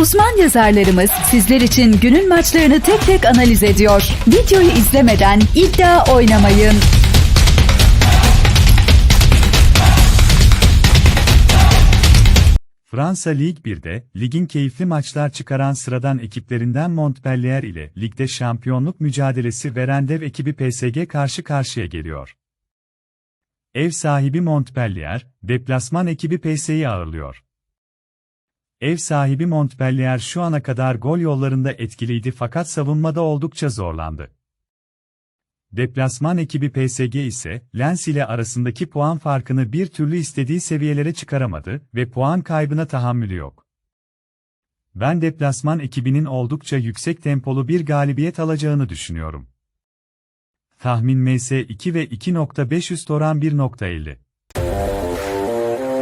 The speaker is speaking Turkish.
Uzman yazarlarımız sizler için günün maçlarını tek tek analiz ediyor. Videoyu izlemeden iddia oynamayın. Fransa Lig 1'de, ligin keyifli maçlar çıkaran sıradan ekiplerinden Montpellier ile ligde şampiyonluk mücadelesi veren dev ekibi PSG karşı karşıya geliyor. Ev sahibi Montpellier, deplasman ekibi PSG'yi ağırlıyor. Ev sahibi Montpellier şu ana kadar gol yollarında etkiliydi fakat savunmada oldukça zorlandı. Deplasman ekibi PSG ise Lens ile arasındaki puan farkını bir türlü istediği seviyelere çıkaramadı ve puan kaybına tahammülü yok. Ben deplasman ekibinin oldukça yüksek tempolu bir galibiyet alacağını düşünüyorum. Tahmin MS 2 ve 2.5 üst oran 1.50.